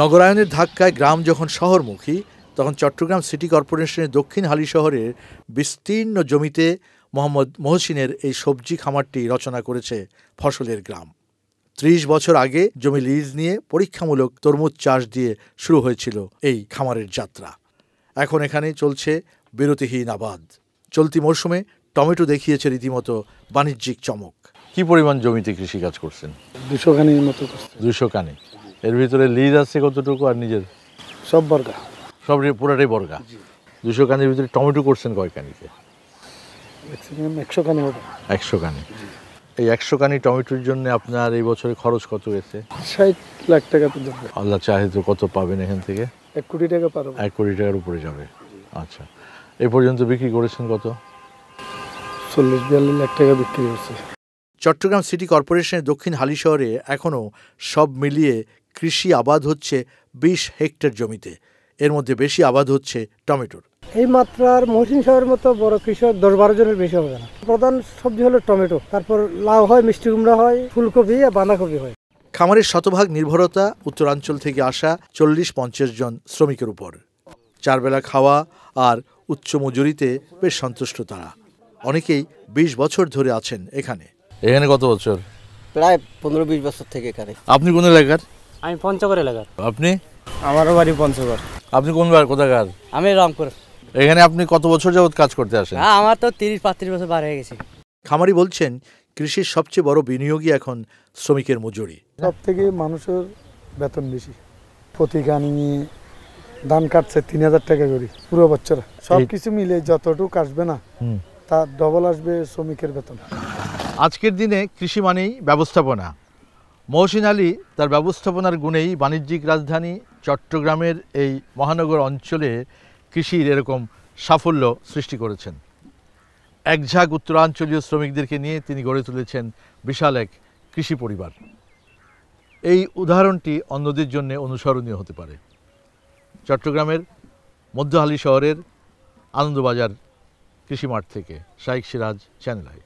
নগরায়নের ধাক্কায় গ্রাম যখন শহরমুখী তখন চট্টগ্রাম সিটি কর্পোরেশনের দক্ষিণ হালি শহরের বিস্তীর্ণ জমিতে মোহাম্মদ মহসিনের এই সবজি খামারটি রচনা করেছে ফসলের গ্রাম। ত্রিশ বছর আগে জমি লিজ নিয়ে পরীক্ষামূলক তরমুজ চাষ দিয়ে শুরু হয়েছিল এই খামারের যাত্রা। এখন এখানে চলছে বিরতিহীন আবাদ। চলতি মরশুমে টমেটো দেখিয়েছে রীতিমতো বাণিজ্যিক চমক। কি পরিমাণ জমিতে কৃষিকাজ করছেন? দুশো খানির মতো করছে। দুইশো কানে এর ভিতরে লিজ আছে কতটুকু আর নিজের? সব বর্গা। সব পুরাটাই বর্গা? দুশো কানের ভিতরে টমেটো করছেন কয় কানিতে? একশো হবে। একশো কানি। এই একশো কানি টমেটোর জন্য আপনার এই বছরে খরচ কত গেছে ষাট লাখ টাকা তো আল্লাহ চাহে তো কত পাবেন এখান থেকে? এক কোটি টাকা পারব এক কোটি টাকার উপরে যাবে। আচ্ছা। এ পর্যন্ত বিক্রি করেছেন কত? চল্লিশ বিয়াল্লিশ লাখ টাকা বিক্রি করছে চট্টগ্রাম সিটি কর্পোরেশনের দক্ষিণ হালি শহরে এখনও সব মিলিয়ে কৃষি আবাদ হচ্ছে বিশ হেক্টর জমিতে। এর মধ্যে বেশি আবাদ হচ্ছে টমেটোর। এই মাত্রার মহসিন সাহের মতো বড় কৃষক দশ বারো জনের বেশি হবে না। প্রধান সবজি হলো টমেটো তারপর লাউ হয় মিষ্টি কুমড়া হয় ফুলকপি আর বাঁধাকপি হয়। খামারের শতভাগ নির্ভরতা উত্তরাঞ্চল থেকে আসা চল্লিশ পঞ্চাশ জন শ্রমিকের উপর। চারবেলা খাওয়া আর উচ্চ মজুরিতে বেশ সন্তুষ্ট তারা। অনেকেই বিশ বছর ধরে আছেন এখানে। এখানে কত বছর? প্রায় পনেরো বিশ বছর থেকে এখানে। আপনি কোন এলাকার? আমি পঞ্চগড় এলাকার। আপনি? আমারও বাড়ি পঞ্চগড়। আপনি কোন বার কোথাকার? আমি রংপুর। এখানে আপনি কত বছর যাবৎ কাজ করতে আসেন? হ্যাঁ আমার তো তিরিশ পঁয়ত্রিশ বছর বার হয়ে গেছে। খামারি বলছেন কৃষির সবচেয়ে বড় বিনিয়োগই এখন শ্রমিকের মজুরি। সব থেকে মানুষের বেতন বেশি। প্রতি গানি ধান কাটছে তিন হাজার টাকা করে পুরো বছর। সব কিছু মিলে যতটুকু আসবে না। তার ডবল আসবে শ্রমিকের বেতন। আজকের দিনে কৃষি মানেই ব্যবস্থাপনা। মহসিন আলী তার ব্যবস্থাপনার গুণেই বাণিজ্যিক রাজধানী চট্টগ্রামের এই মহানগর অঞ্চলে কৃষির এরকম সাফল্য সৃষ্টি করেছেন। এক ঝাঁক উত্তরাঞ্চলীয় শ্রমিকদেরকে নিয়ে তিনি গড়ে তুলেছেন বিশাল এক কৃষি পরিবার। এই উদাহরণটি অন্যদের জন্য অনুসরণীয় হতে পারে। চট্টগ্রামের মধ্যহালি শহরের আনন্দবাজার কৃষি মাঠ থেকে শাইক সিরাজ চ্যানেল আই।